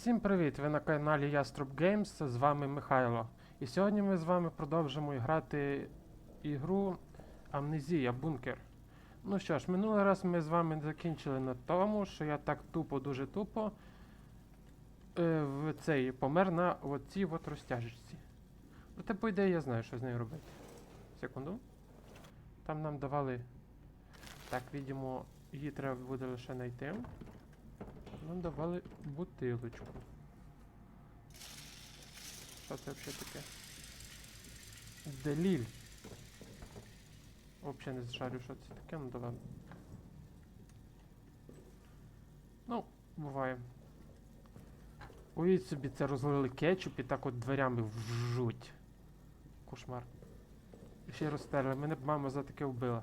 Всім привіт! Ви на каналі Яструб Games, з вами Михайло. І сьогодні ми з вами продовжимо грати ігру Амнезія Бункер. Ну що ж, минулий раз ми з вами закінчили на тому, що я так тупо, дуже тупо е, в цей помер на оцій от розтяжечці. Проте, по ідеї, я знаю, що з нею робити. Секунду. Там нам давали. Так, видимо, її треба буде лише знайти. Нам давали бутилочку. Що це взагалі таке? Деліль. Взагалі не зшарю, що це таке, ну да ладно. Ну, буває. Уявіть собі, це розлили кетчуп і так от дверями вжуть. Кошмар. І ще розтерли. Мене б мама за таке вбила.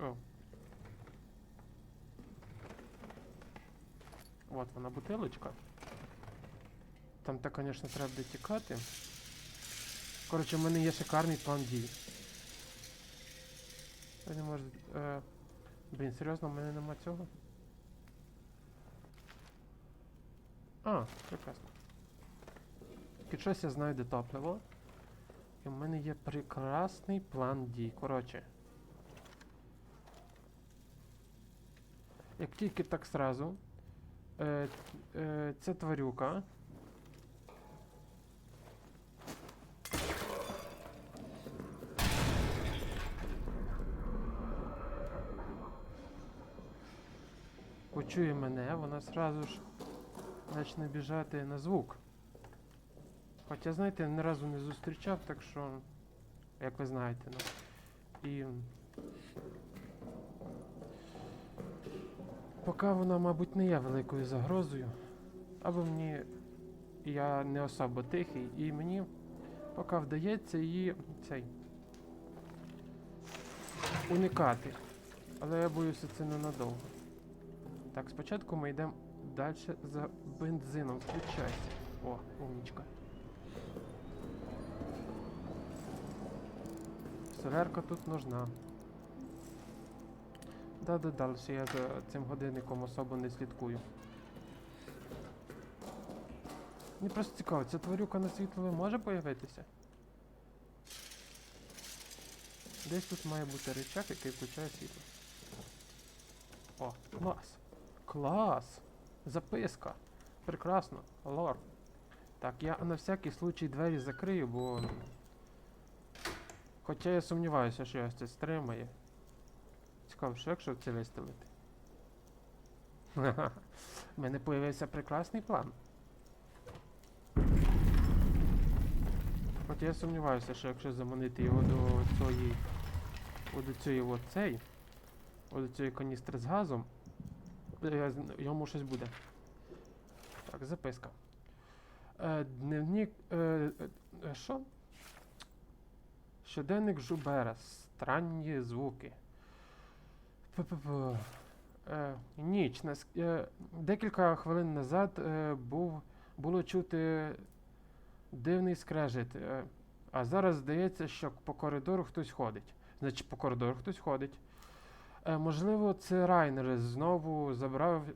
О, От вона бутилочка. Там так, звісно, треба буде тікати. Коротше, в мене є шикарний план дій. Ви не можете. Е... Блін, серйозно, в мене нема цього? А, прекрасно. Під щось я знаю, де топливо. І в мене є прекрасний план дій. Коротше. Як тільки так сразу. Е, е, це тварюка. Почує мене, вона сразу ж почне біжати на звук. Хоча, знаєте, я ні разу не зустрічав, так що, як ви знаєте, ну. І Поки вона, мабуть, не є великою загрозою. Або мені я не особо тихий, і мені поки вдається її цей уникати. Але я боюся це ненадовго. Так, спочатку ми йдемо далі за бензином. Включайся. О, умнічка. Солярка тут нужна. Да-да, далі я за цим годинником особо не слідкую. Мені просто цікаво, ця тварюка на світлові може появитися? Десь тут має бути речак, який включає світло. О, клас! Клас! Записка! Прекрасно! Лор. Так, я на всякий случай двері закрию, бо. Хоча я сумніваюся, що ось це стримає. Цікаво, що якщо це виставити? У мене появився прекрасний план. От я сумніваюся, що якщо заманити його до цієї. От до цієї от до цієї каністри з газом. е, Йому щось буде. Так, записка. Е, дневник. Е, е, що? Щоденник Жубера. Странні звуки. Е, ніч. Е, декілька хвилин назад е, було чути дивний скрежет. А зараз здається, що по коридору хтось ходить. Значить, по коридору хтось ходить. Можливо, це Райнер знову забрав.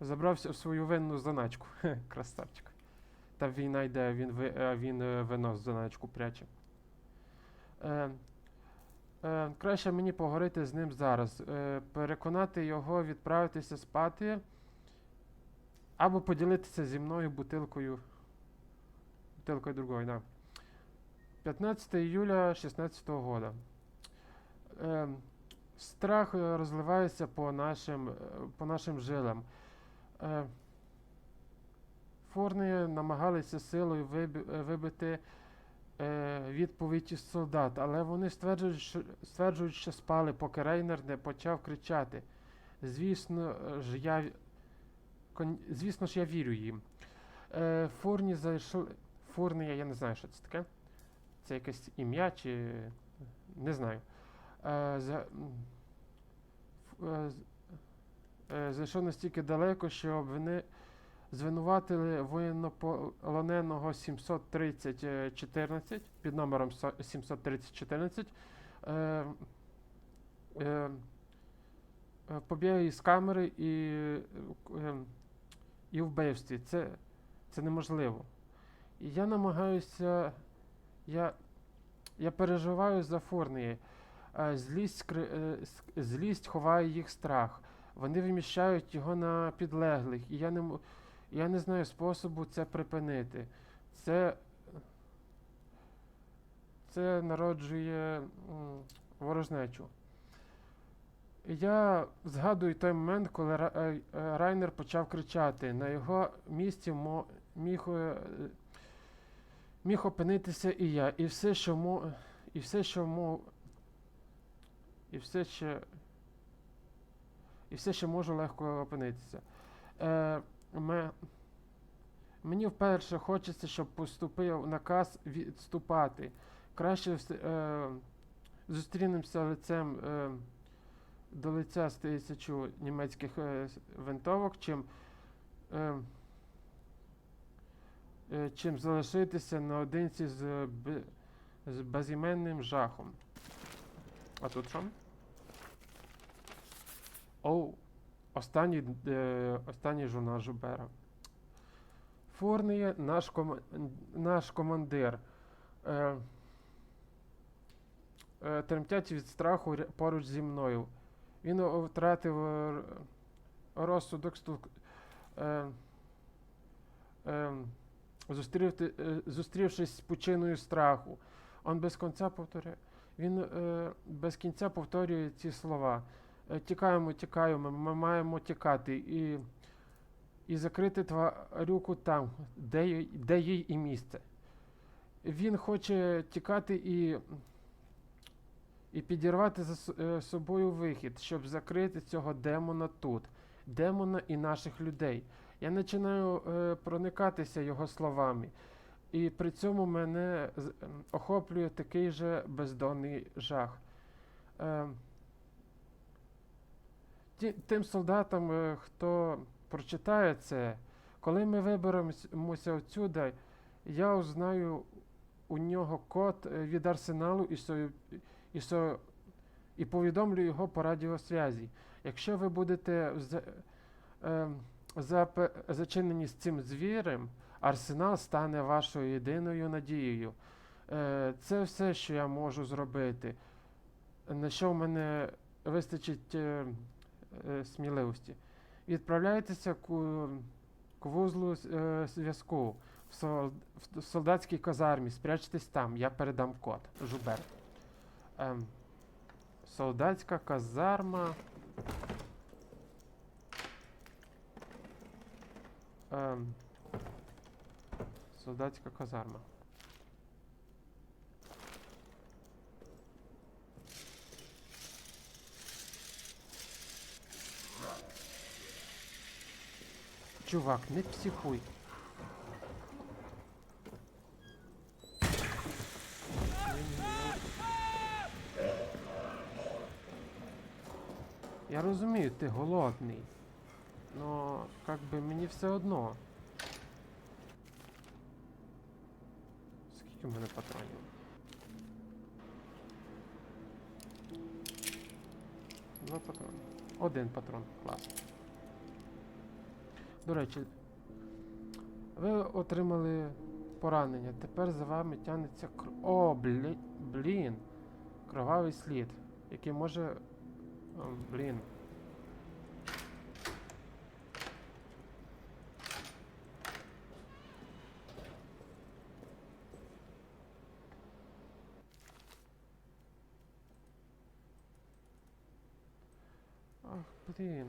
Забрався в свою винну заначку. Хе, Красавчик. Та війна йде, він, ви, він вино заначку пряче. Е, краще мені поговорити з ним зараз. Е, переконати його відправитися спати. Або поділитися зі мною бутилкою. Бутилкою другою, да. 15 июля 16 года. Е, страх е, розливається по нашим, е, по нашим жилам. Е, Фурни намагалися силою е, вибити е, відповідь солдат, але вони стверджують, що, стверджують, що спали, поки Рейнер не почав кричати. Звісно ж, я, звісно ж, я вірю їм. Е, Фурні зайшли. Фурнія, я не знаю, що це таке. Це якесь ім'я чи. Не знаю. Е, за, е, е, зайшов настільки далеко, що вони звинуватили воєннополоненого 730-14 під номером 730-14 е, е, е, побігає з камери і, е, і вбивстві. Це, це неможливо. І я намагаюся. Я, я переживаю за Фурнії. Е, Злість, е, злість ховає їх страх. Вони виміщають його на підлеглих, і я не, я не знаю способу це припинити. Це, це народжує ворожнечу. Я згадую той момент, коли е, е, Райнер почав кричати. На його місці міг, е, міг опинитися і я. І все, що мо, і все, що мо, і все ще. І все ще можу легко опинитися. Е, ме, мені вперше хочеться, щоб поступив наказ відступати. Краще е, зустрінемося лицем е, до лиця з тисячу німецьких е, винтовок, чим, е, е, чим залишитися наодинці з, з безіменним жахом. А тут що? Оу, останній, е, останній журнал Жубера. Фурніє наш, кома- наш командир. Е, е, тремтять від страху поруч зі мною. Він втратив е, розсудок, сту- е, е, зустрів, е, зустрівшись з пучиною страху. Он без кінця повторює. Він е, без кінця повторює ці слова. Е, Тікаємо, тікаємо, ми маємо тікати і, і закрити тварюку там, де, де їй і місце. Він хоче тікати і, і підірвати за е, собою вихід, щоб закрити цього демона тут, демона і наших людей. Я починаю е, проникатися його словами, і при цьому мене охоплює такий же бездонний жах. Е, ті, тим солдатам, е, хто прочитає це, коли ми виберемося отсюди, я узнаю у нього код е, від арсеналу і, со, і, со, і повідомлю його по радіосвязі. Якщо ви будете за, е, запе- зачинені з цим звірем, арсенал стане вашою єдиною надією. Е, це все, що я можу зробити. На що в мене вистачить е, е, сміливості. Відправляйтеся к, к вузлу е, зв'язку в, сол, в солдатській казармі. Спрячтесь там, я передам код. Жубер. Ем, солдатська казарма. Ем, солдатська казарма. Чувак, не психуй. Я розумію, ти голодний. Но как би мені все одно. Скільки в мене патронів? Два патрони. Один патрон. Клас. До речі, ви отримали поранення. Тепер за вами тягнеться кр... О, блі... блін. Кровавий слід, який може. О, блін. Ах, блін.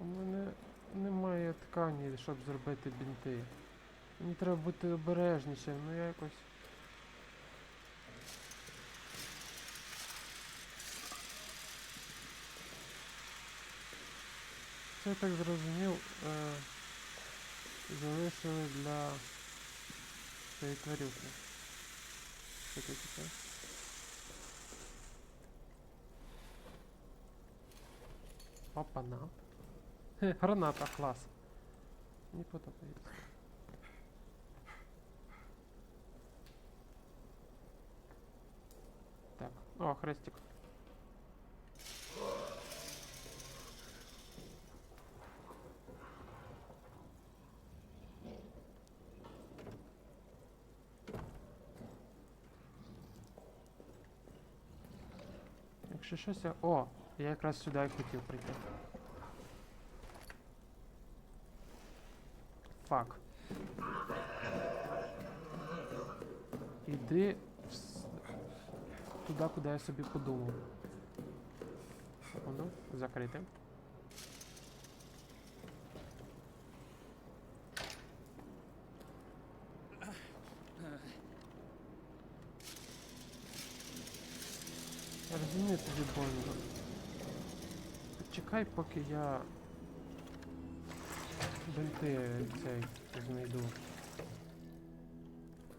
У мене немає ткані, щоб зробити бінти. Мені треба бути обережнішим, ну я якось. Це я так зрозумів. Е, залишили для цієї тварюки. Що це таке? Опа-на. Хе, граната, клас. Мені подобається. О, хрестик. Якщо щось я... О! Я якраз сюди і хотів прийти. Фак. Іди туди, куди я собі подумав. Воно закрите. Я розумію тобі больно. Чекай, поки я бинти цей знайду.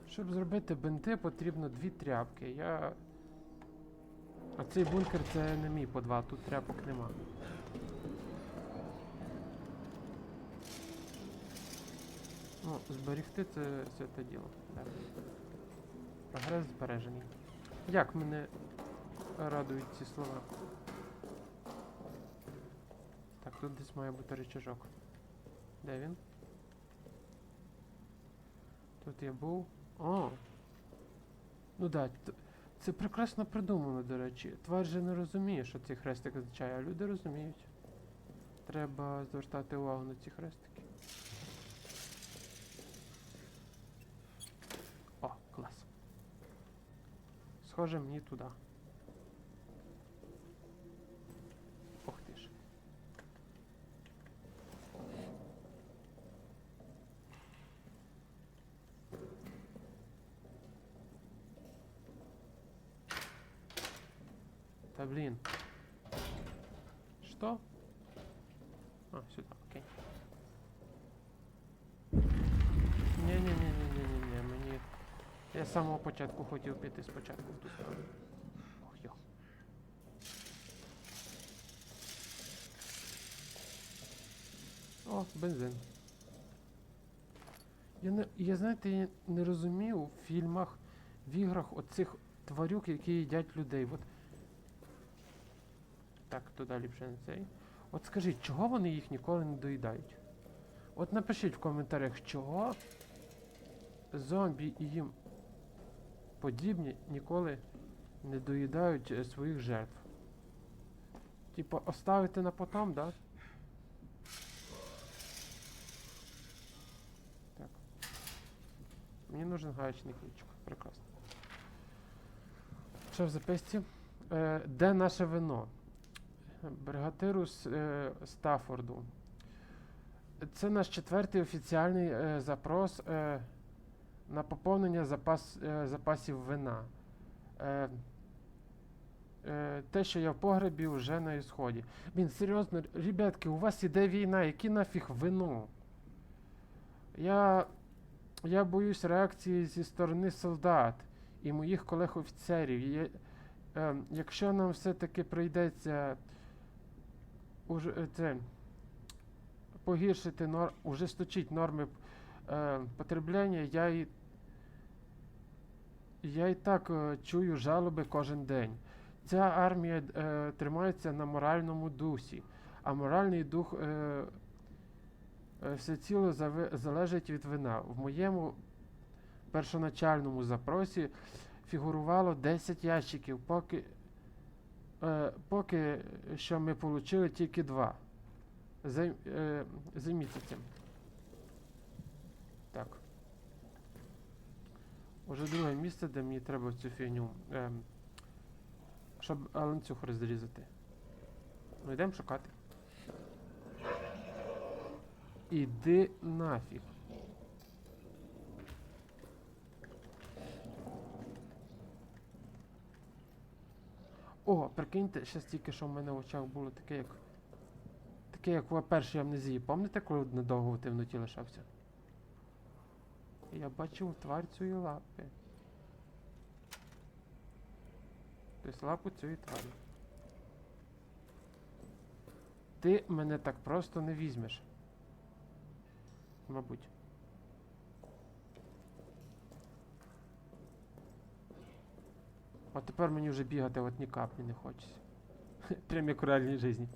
Щоб зробити бинти, потрібно дві тряпки. Я. А цей бункер це не мій по два, тут тряпок нема. Ну, зберегти це святе діло. Так. Прогрес збережений. Як мене радують ці слова? Так, тут десь має бути рычажок. Де він? Тут я був. О! Ну да, це прекрасно придумано, до речі. Тварь же не розуміє, що цей хрестик означає, а люди розуміють. Треба звертати увагу на ці хрестики. О, клас. Схоже мені туди. Ох ти ж. Да блин. Что? А, сюда, окей. Ні-ні-ні-ні-ні-ні, мені. Я з самого початку хотів піти спочатку в ту сторону. Ох. О, бензин. Я не, я знаєте, я не розумію в фільмах, в іграх оцих тварюк, які їдять людей. От так, туди ліпше не цей. От скажіть, чого вони їх ніколи не доїдають? От напишіть в коментарях, чого зомбі і їм подібні ніколи не доїдають е, своїх жертв. Типа оставити на потом, да? Так. Мені нужен гаечний ключик. Прекрасно. Що в записці? Е, де наше вино? Бригатиру з е, Стаффорду. Це наш четвертий офіціальний е, запрос е, на поповнення запас, е, запасів вина. Е, е, те, що я в погребі, вже на ісході. Блін, серйозно, ребятки, у вас іде війна, які нафіг вино? Я, я боюсь реакції зі сторони солдат і моїх колег-офіцерів. Я, е, якщо нам все-таки прийдеться уже, е, це, погіршити нор, ужесточить норми е, потреблення, я і, я і так е, чую жалоби кожен день. Ця армія е, тримається на моральному дусі, а моральний дух е, е, всеціло залежить від вина. В моєму першоначальному запросі фігурувало 10 ящиків, поки, е, поки що ми отримали тільки два. Е, займіться цим. Так. Уже друге місце, де мені треба цю фігню. ем, щоб ланцюг розрізати. Ну йдемо шукати. Іди нафіг. О, прикиньте, ще тільки що в мене в очах було таке, як. Таке, як в першій амнезії. Пам'ятаєте, коли недовго в темноті лишався? Я бачив тварь цієї лапи. Тобто лапу цієї тварі. Ти мене так просто не візьмеш. Мабуть. От тепер мені вже бігати от ні каплі не хочеться. Прям як у реальній житті.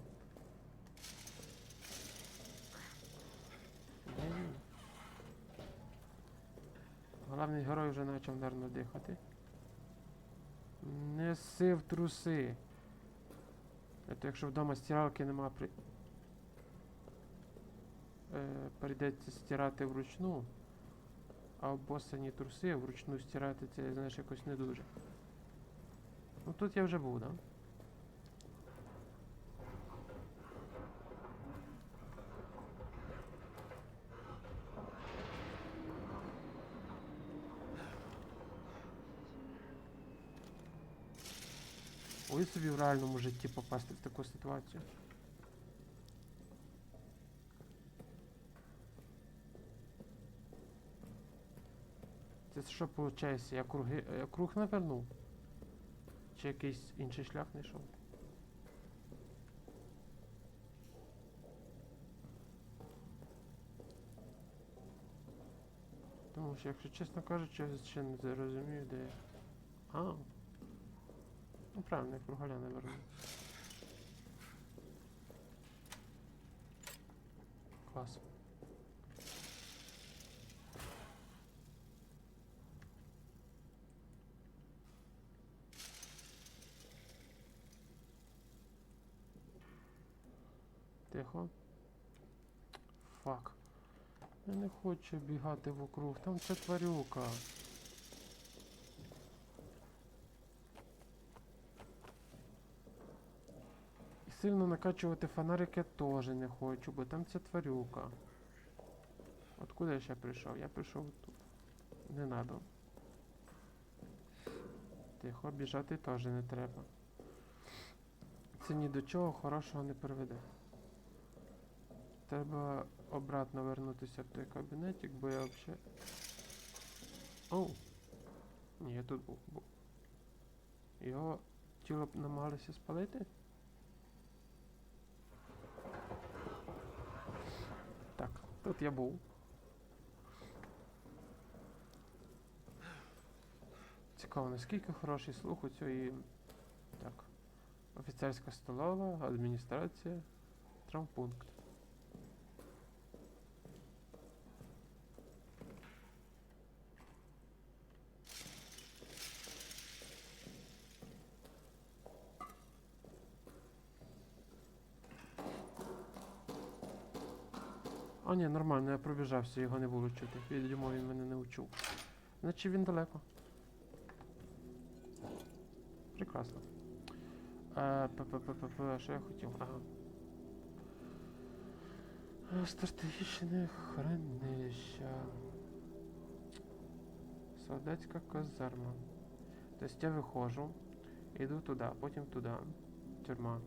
Головний герой вже почав нервно дихати. Не сив труси. Это якщо вдома стиралки нема при. Е, прийдеться стирати вручну. А обоссані труси вручну стирати це, знаєш, якось не дуже. Ну тут я вже був, да? Ой собі в реальному житті попасти в таку ситуацію. Це що виходить? Я, круги, я круг навернув? Чи якийсь інший шлях знайшов? Тому що, якщо чесно кажучи, я ще не зрозумію, де я. А. Ну правильно, я кругаля не верну. Клас. Тихо. Фак. Я не хочу бігати вокруг. Там це тварюка. Сильно накачувати фонарик я теж не хочу, бо там ця тварюка. От куди я ще прийшов? Я прийшов тут. Не надо. Тихо, біжати теж не треба. Це ні до чого хорошого не приведе. Треба обратно вернутися в той кабінетик, бо я взагалі. Оу! Ні, я тут був. Його тіло намагалися спалити? Так, тут я був. Цікаво, наскільки хороший слух у цієї. Так. Офіцерська столова, адміністрація, травмпункт. Ні, нормально, я пробіжався, його не було чути. Відомо він мене не учув. Значить він далеко. Прекрасно. П-п-п-п-п, Що я хотів? Ага. Стратегічне хранилище. Солдатська казарма. Тобто я виходжу, іду туди, потім туди. Тюрма.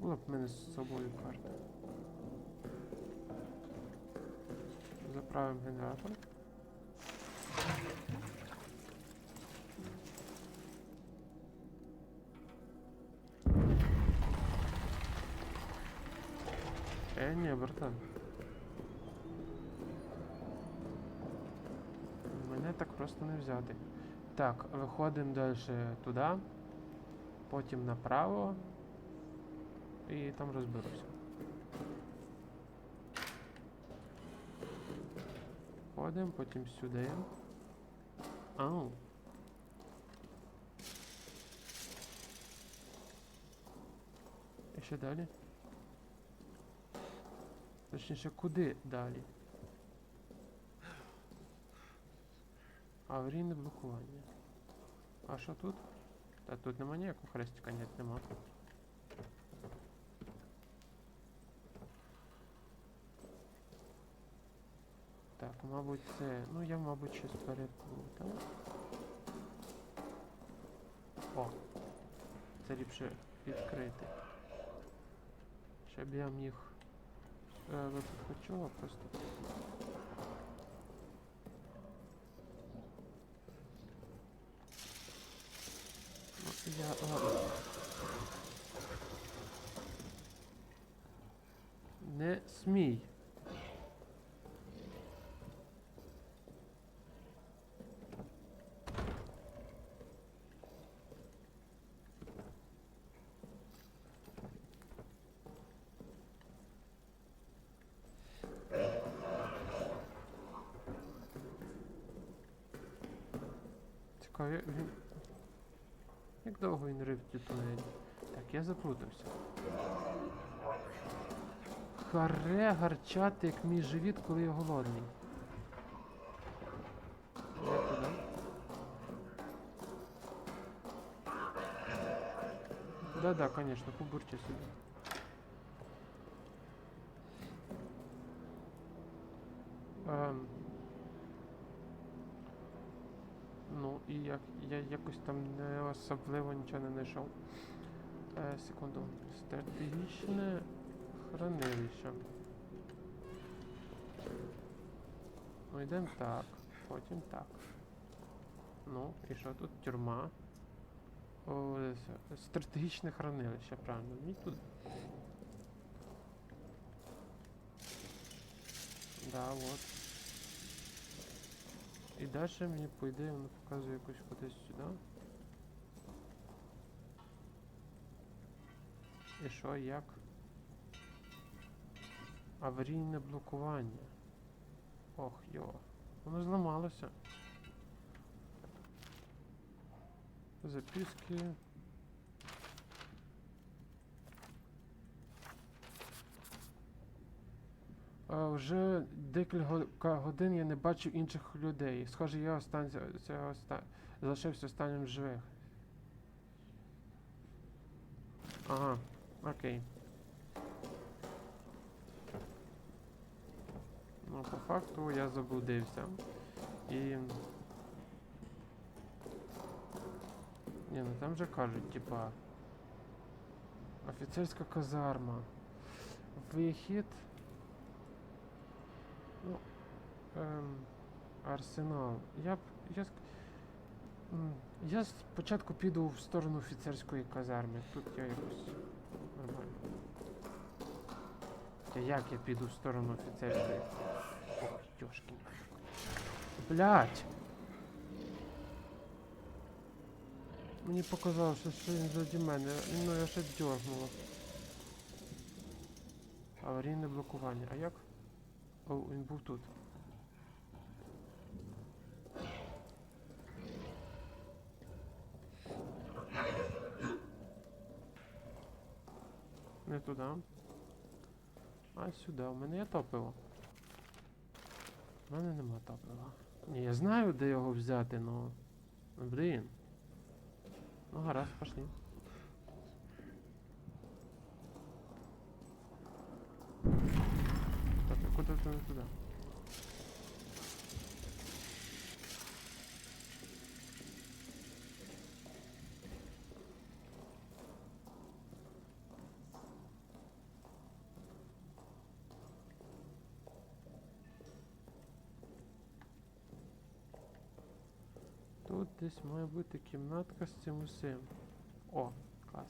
Була б в мене з собою карта. Заправимо генератор. Е, ні, братан. Мене так просто не взяти. Так, виходимо далі туди, потім направо і там розберуся. Ходимо, потім сюди. Ау. І ще далі. Точніше, куди далі? Аварійне блокування. А що тут? Та тут нема ніякого хрестика, ні, нема. Так, мабуть, це. Ну я, мабуть, щось переплутав. О! Це ліпше відкрити. Щоб я міг е, чого просто. Ну, я. Ладно. Не смій. Чекай, він... Як довго він рив ті тунелі? Так, я заплутався. Харе гарчати, як мій живіт, коли я голодний. Да-да, конечно, побурчи собі. Ем, ну і як я якось там не особливо нічого не знайшов. Е, секунду. Стратегічне хранилище. Ну йдемо так, потім так. Ну, і що тут? Тюрма. О, стратегічне хранилище, правильно. Мені тут. Да, вот. Далі мені по ідеї показує якось кудись сюди. І що, як? Аварійне блокування. Ох, йо. Воно зламалося. Записки. А, вже декілька годин я не бачив інших людей. Схоже, я останся, це оста... залишився останнім живих. Ага, окей. Ну, по факту я заблудився. І. Ні, ну там же кажуть, типа. Офіцерська казарма. Вихід. Ну. Ем, арсенал. Я б. Я, я спочатку піду в сторону офіцерської казарми. Тут я якось нормально. Та як я піду в сторону офіцерської? Ох. Блять! Мені показалося, що він заді мене. Ну я ще дьорнуло. Аварійне блокування. А як? О, він був тут. Не туди. А сюди. У мене є топиво. У мене нема топива. Ні, я знаю, де його взяти, но. Ну, блін. Ну, гаразд, пошли. Так, куди ти не туди? Тут десь має бути кімнатка з цим усім. О, клас.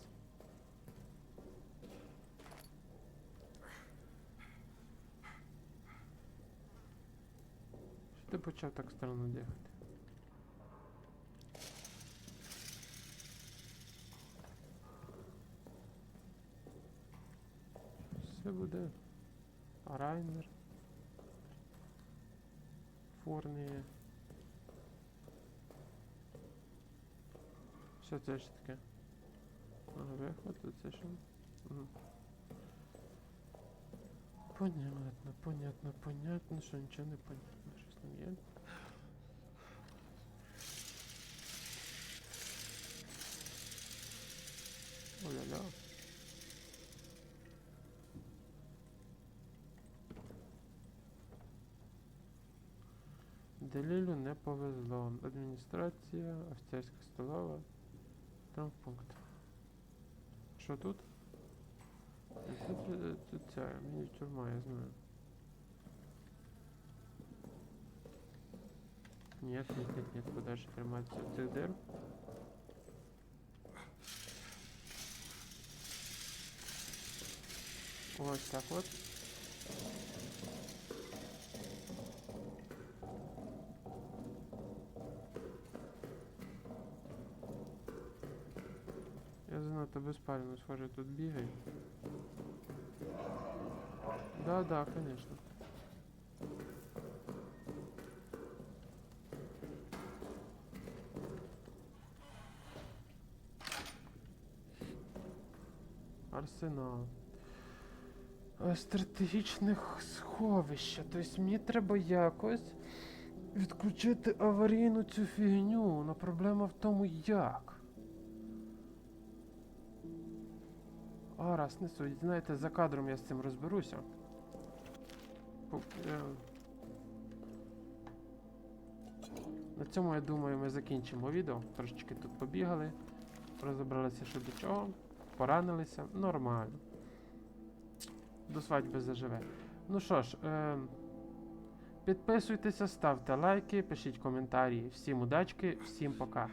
Що ти почав так странно дихати? Все буде. Райнер. Що це ж таке? Виход, це що? Мгм. Понятно, понятно, понятно, що нічого не понятно. Щось там є. Оля-ля. Делілю не повезло. Адміністрація, офіцерська столова. Там пункт. Що тут? Тут, е, тут ця міні-тюрма, я знаю. Нет, нет, нет, нет, куда же триматися цих дир? Ось так от. на тебе спальню, схоже, тут бігає. Да, да, конечно. Арсенал. Е, стратегічних сховища. Тобто мені треба якось відключити аварійну цю фігню. Но проблема в тому як. А, раз не суть. Знаєте, за кадром я з цим розберуся. Е, На цьому, я думаю, ми закінчимо відео. Трошечки тут побігали, розібралися, що до чого, поранилися. Нормально. До свадьби заживе. Ну що ж, е, підписуйтеся, ставте лайки, пишіть коментарі. Всім удачки, всім пока.